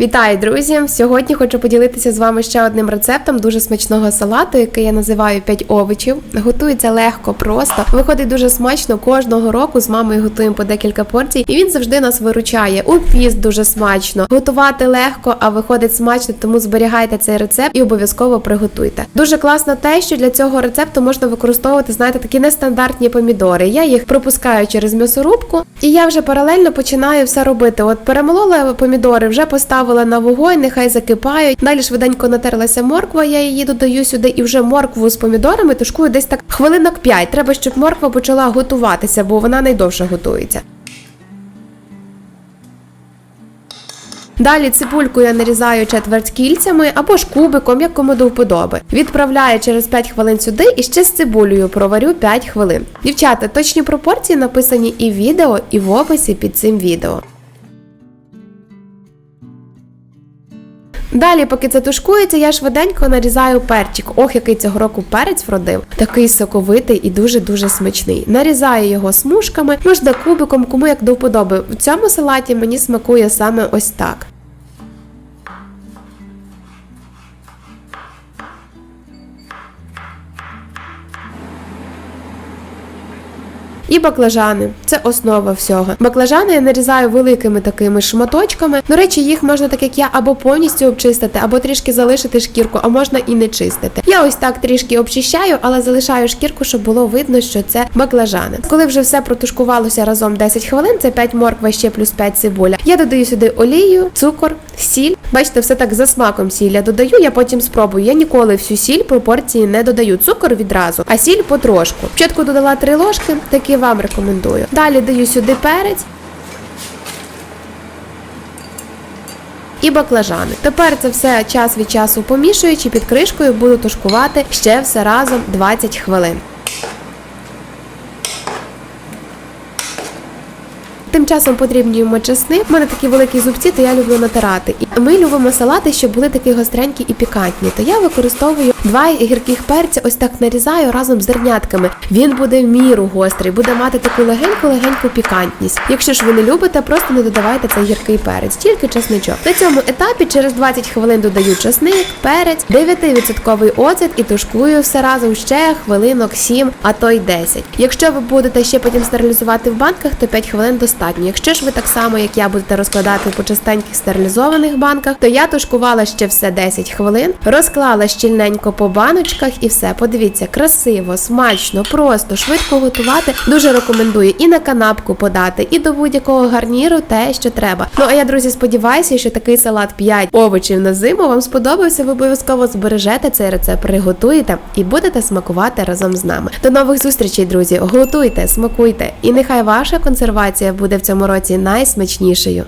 Вітаю, друзі! Сьогодні хочу поділитися з вами ще одним рецептом дуже смачного салату, який я називаю 5 овочів. Готується легко, просто виходить дуже смачно. Кожного року з мамою готуємо по декілька порцій, і він завжди нас виручає. У піст дуже смачно. Готувати легко, а виходить смачно, тому зберігайте цей рецепт і обов'язково приготуйте. Дуже класно те, що для цього рецепту можна використовувати, знаєте, такі нестандартні помідори. Я їх пропускаю через м'ясорубку, і я вже паралельно починаю все робити. От перемолола помідори, вже поставила на вогонь, нехай закипають. Далі швиденько натерлася морква, я її додаю сюди і вже моркву з помідорами тушкую десь так хвилинок 5. Треба, щоб морква почала готуватися, бо вона найдовше готується. Далі цибульку я нарізаю четверть кільцями або ж кубиком, як кому до вподоби. Відправляю через 5 хвилин сюди і ще з цибулею проварю 5 хвилин. Дівчата, точні пропорції написані і в відео, і в описі під цим відео. Далі, поки це тушкується, я швиденько нарізаю перчик. Ох, який цього року перець вродив. Такий соковитий і дуже-дуже смачний. Нарізаю його смужками, можна кубиком, кому як до вподоби. В цьому салаті мені смакує саме ось так. І баклажани це основа всього. Баклажани я нарізаю великими такими шматочками. До речі, їх можна так як я або повністю обчистити, або трішки залишити шкірку, а можна і не чистити. Я ось так трішки обчищаю, але залишаю шкірку, щоб було видно, що це баклажани. Коли вже все протушкувалося разом 10 хвилин, це 5 морква ще плюс 5 цибуля. Я додаю сюди олію, цукор, сіль. Бачите, все так за смаком сіль я додаю. Я потім спробую. Я ніколи всю сіль пропорції не додаю. Цукор відразу, а сіль потрошку. Спочатку додала 3 ложки, такі вам рекомендую. Далі даю сюди перець. І баклажани. Тепер це все час від часу помішуючи під кришкою, буду тушкувати ще все разом 20 хвилин. Тим часом подрібнюємо чесник. У мене такі великі зубці, то я люблю натирати. Ми любимо салати, щоб були такі гостренькі і пікантні. То я використовую два гірких перця, ось так нарізаю разом з зернятками. Він буде в міру гострий, буде мати таку легеньку-легеньку пікантність. Якщо ж ви не любите, просто не додавайте цей гіркий перець, тільки чесничок. На цьому етапі через 20 хвилин додаю чесник, перець, 9% оцет і тушкую все разом ще хвилинок 7, а то й 10. Якщо ви будете ще потім стерилізувати в банках, то 5 хвилин достатньо. Якщо ж ви так само, як я, будете розкладати по чистеньких стерилізованих банках, то я тушкувала ще все 10 хвилин, розклала щільненько по баночках і все. Подивіться, красиво, смачно, просто, швидко готувати. Дуже рекомендую і на канапку подати, і до будь-якого гарніру те, що треба. Ну а я, друзі, сподіваюся, що такий салат 5 овочів на зиму вам сподобався. Ви обов'язково збережете цей рецепт, приготуєте і будете смакувати разом з нами. До нових зустрічей, друзі! Готуйте, смакуйте, і нехай ваша консервація буде в цьому році найсмачнішою.